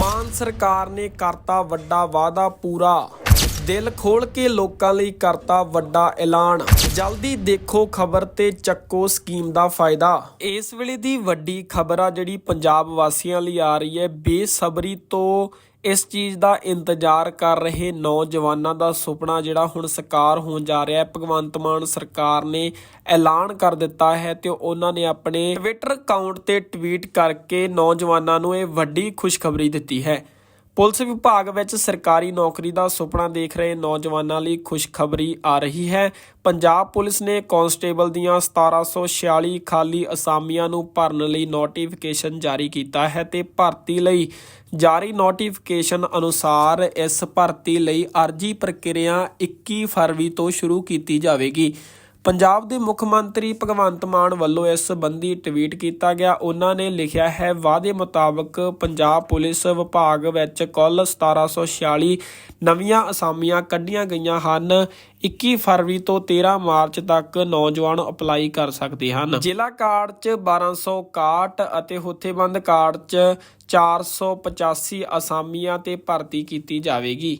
ਮਾਨ ਸਰਕਾਰ ਨੇ ਕਰਤਾ ਵੱਡਾ ਵਾਅਦਾ ਪੂਰਾ। ਦਿਲ ਖੋਲ ਕੇ ਲੋਕਾਂ ਲਈ ਕਰਤਾ ਵੱਡਾ ਐਲਾਨ। ਜਲਦੀ ਦੇਖੋ ਖਬਰ ਤੇ ਚੱਕੋ ਸਕੀਮ ਦਾ ਫਾਇਦਾ। ਇਸ ਵੇਲੇ ਦੀ ਵੱਡੀ ਖਬਰ ਆ ਜਿਹੜੀ ਪੰਜਾਬ ਵਾਸੀਆਂ ਲਈ ਆ ਰਹੀ ਹੈ, ਬੇਸਬਰੀ ਤੋਂ ਇਸ ਚੀਜ਼ ਦਾ ਇੰਤਜ਼ਾਰ ਕਰ ਰਹੇ ਨੌਜਵਾਨਾਂ ਦਾ ਸੁਪਨਾ ਜਿਹੜਾ ਹੁਣ ਸਾਕਾਰ ਹੋਣ ਜਾ ਰਿਹਾ ਹੈ। ਭਗਵੰਤ ਮਾਨ ਸਰਕਾਰ ਨੇ ਐਲਾਨ ਕਰ ਦਿੱਤਾ ਹੈ ਤੇ ਉਹਨਾਂ ਨੇ ਆਪਣੇ ਟਵਿੱਟਰ ਅਕਾਊਂਟ ਤੇ ਟਵੀਟ ਕਰਕੇ ਨੌਜਵਾਨਾਂ ਨੂੰ ਇਹ ਵੱਡੀ ਖੁਸ਼ਖਬਰੀ ਦਿੱਤੀ ਹੈ। ਪੁਲਿਸ ਵਿਭਾਗ ਵਿੱਚ ਸਰਕਾਰੀ ਨੌਕਰੀ ਦਾ ਸੁਪਨਾ ਦੇਖ ਰਹੇ ਨੌਜਵਾਨਾਂ ਲਈ ਖੁਸ਼ਖਬਰੀ ਆ ਰਹੀ ਹੈ। ਪੰਜਾਬ ਪੁਲਿਸ ਨੇ ਕਾਂਸਟੇਬਲ ਦੀਆਂ 1746 ਖਾਲੀ ਅਸਾਮੀਆਂ ਨੂੰ ਭਰਨ ਲਈ ਨੋਟੀਫਿਕੇਸ਼ਨ ਜਾਰੀ ਕੀਤਾ ਹੈ ਤੇ ਭਰਤੀ ਲਈ ਜਾਰੀ ਨੋਟੀਫਿਕੇਸ਼ਨ ਅਨੁਸਾਰ ਇਸ ਭਰਤੀ ਲਈ ਅਰਜੀ ਪ੍ਰਕਿਰਿਆ 21 ਫਰਵਰੀ ਤੋਂ ਸ਼ੁਰੂ ਕੀਤੀ ਜਾਵੇਗੀ। ਪੰਜਾਬ ਦੇ ਮੁੱਖ ਮੰਤਰੀ ਭਗਵੰਤ ਮਾਨ ਵੱਲੋਂ ਇਸ ਸੰਬੰਧੀ ਟਵੀਟ ਕੀਤਾ ਗਿਆ। ਉਹਨਾਂ ਨੇ ਲਿਖਿਆ ਹੈ, ਵਾਅਦੇ ਮੁਤਾਬਕ ਪੰਜਾਬ ਪੁਲਿਸ ਵਿਭਾਗ ਵਿੱਚ ਕੁੱਲ 1746 ਨਵੀਆਂ ਅਸਾਮੀਆਂ ਕੱਢੀਆਂ ਗਈਆਂ ਹਨ। 21 ਫਰਵਰੀ ਤੋਂ 13 ਮਾਰਚ ਤੱਕ ਨੌਜਵਾਨ ਅਪਲਾਈ ਕਰ ਸਕਦੇ ਹਨ। ਜ਼ਿਲ੍ਹਾ ਕਾਰਡ 'ਚ 1261 ਅਤੇ ਹੁੱਥੇਬੰਦ ਕਾਰਡ 'ਚ 485 ਅਸਾਮੀਆਂ ਤੇ ਭਰਤੀ ਕੀਤੀ ਜਾਵੇਗੀ।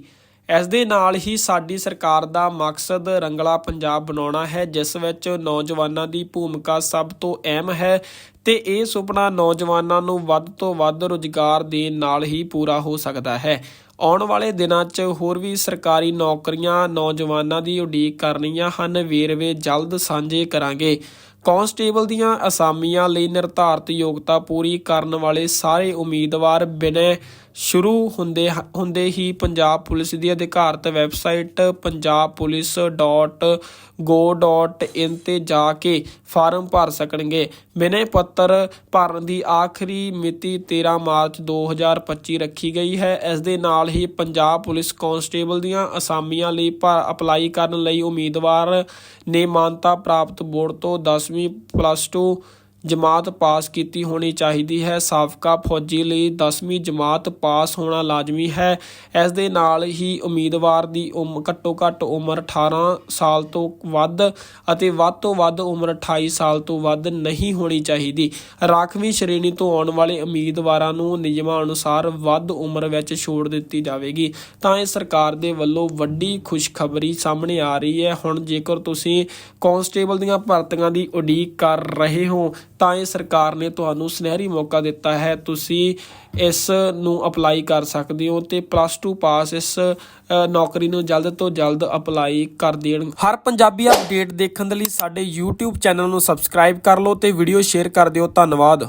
ਇਸ ਦੇ ਨਾਲ ਹੀ ਸਾਡੀ ਸਰਕਾਰ ਦਾ ਮਕਸਦ ਰੰਗਲਾ ਪੰਜਾਬ ਬਣਾਉਣਾ ਹੈ, ਜਿਸ ਵਿੱਚ ਨੌਜਵਾਨਾਂ ਦੀ ਭੂਮਿਕਾ ਸਭ ਤੋਂ ਅਹਿਮ ਹੈ ਤੇ ਇਹ ਸੁਪਨਾ ਨੌਜਵਾਨਾਂ ਨੂੰ ਵੱਧ ਤੋਂ ਵੱਧ ਰੁਜ਼ਗਾਰ ਦੇਣ ਨਾਲ ਹੀ ਪੂਰਾ ਹੋ ਸਕਦਾ ਹੈ। ਆਉਣ ਵਾਲੇ ਦਿਨਾਂ 'ਚ ਹੋਰ ਵੀ ਸਰਕਾਰੀ ਨੌਕਰੀਆਂ ਨੌਜਵਾਨਾਂ ਦੀ ਉਡੀਕ ਕਰਨੀਆਂ ਹਨ। ਵੇਰਵੇ ਜਲਦ ਸਾਂਝੇ ਕਰਾਂਗੇ। ਕਾਂਸਟੇਬਲ ਦੀਆਂ ਅਸਾਮੀਆਂ ਲਈ ਨਿਰਧਾਰਤ ਯੋਗਤਾ ਪੂਰੀ ਕਰਨ ਵਾਲੇ ਸਾਰੇ ਉਮੀਦਵਾਰ ਬਿਨੈ ਸ਼ੁਰੂ ਹੁੰਦੇ ਹੁੰਦੇ ਹੀ ਪੰਜਾਬ ਪੁਲਿਸ ਦੀ ਅਧਿਕਾਰਤ ਵੈਬਸਾਈਟ punjabpolice.go.in ਤੇ ਜਾ ਕੇ ਫਾਰਮ ਭਰ ਸਕਣਗੇ। ਬਿਨੈ ਪੱਤਰ ਭਰਨ ਦੀ ਆਖਰੀ ਮਿਤੀ 13 ਮਾਰਚ 2025 ਰੱਖੀ ਗਈ ਹੈ। ਇਸ ਦੇ ਨਾਲ ਹੀ ਪੰਜਾਬ ਪੁਲਿਸ ਕਾਂਸਟੇਬਲ ਦੀਆਂ ਅਸਾਮੀਆਂ ਲਈ ਭਰ- ਅਪਲਾਈ ਕਰਨ ਲਈ ਉਮੀਦਵਾਰ ਨੇ ਮਾਨਤਾ ਪ੍ਰਾਪਤ ਬੋਰਡ ਤੋਂ 10ਵੀਂ ਪਲੱਸ 2 ਜਮਾਤ ਪਾਸ ਕੀਤੀ ਹੋਣੀ ਚਾਹੀਦੀ ਹੈ। ਸਾਬਕਾ ਫੌਜੀ ਲਈ 10ਵੀਂ ਜਮਾਤ ਪਾਸ ਹੋਣਾ ਲਾਜ਼ਮੀ ਹੈ। ਇਸ ਦੇ ਨਾਲ ਹੀ ਉਮੀਦਵਾਰ ਦੀ ਉਮ ਘੱਟੋ ਘੱਟ ਉਮਰ 18 ਸਾਲ ਤੋਂ ਵੱਧ ਅਤੇ ਵੱਧ ਤੋਂ ਵੱਧ ਉਮਰ 28 ਸਾਲ ਤੋਂ ਵੱਧ ਨਹੀਂ ਹੋਣੀ ਚਾਹੀਦੀ। ਰਾਖਵੀਂ ਸ਼੍ਰੇਣੀ ਤੋਂ ਆਉਣ ਵਾਲੇ ਉਮੀਦਵਾਰਾਂ ਨੂੰ ਨਿਯਮਾਂ ਅਨੁਸਾਰ ਵੱਧ ਉਮਰ ਵਿੱਚ ਛੋੜ ਦਿੱਤੀ ਜਾਵੇਗੀ। ਤਾਂ ਇਹ ਸਰਕਾਰ ਦੇ ਵੱਲੋਂ ਵੱਡੀ ਖੁਸ਼ਖਬਰੀ ਸਾਹਮਣੇ ਆ ਰਹੀ ਹੈ। ਹੁਣ ਜੇਕਰ ਤੁਸੀਂ ਕਾਂਸਟੇਬਲ ਦੀਆਂ ਭਰਤੀਆਂ ਦੀ ਉਡੀਕ ਕਰ ਰਹੇ ਹੋ ਤਾਂ ਇਹ ਸਰਕਾਰ ਨੇ ਤੁਹਾਨੂੰ ਸੁਨਹਿਰੀ ਮੌਕਾ ਦਿੱਤਾ ਹੈ। ਤੁਸੀਂ ਇਸ ਨੂੰ ਅਪਲਾਈ ਕਰ ਸਕਦੇ ਹੋ ਤੇ ਪਲੱਸ 2 ਪਾਸ ਇਸ ਨੌਕਰੀ ਨੂੰ ਜਲਦ ਤੋਂ ਜਲਦ ਅਪਲਾਈ ਕਰ ਦੇਣ। ਹਰ ਪੰਜਾਬੀ ਅਪਡੇਟ ਦੇਖਣ ਦੇ ਲਈ ਸਾਡੇ YouTube ਚੈਨਲ ਨੂੰ ਸਬਸਕ੍ਰਾਈਬ ਕਰ ਲਓ ਤੇ ਵੀਡੀਓ ਸ਼ੇਅਰ ਕਰ ਦਿਓ। ਧੰਨਵਾਦ।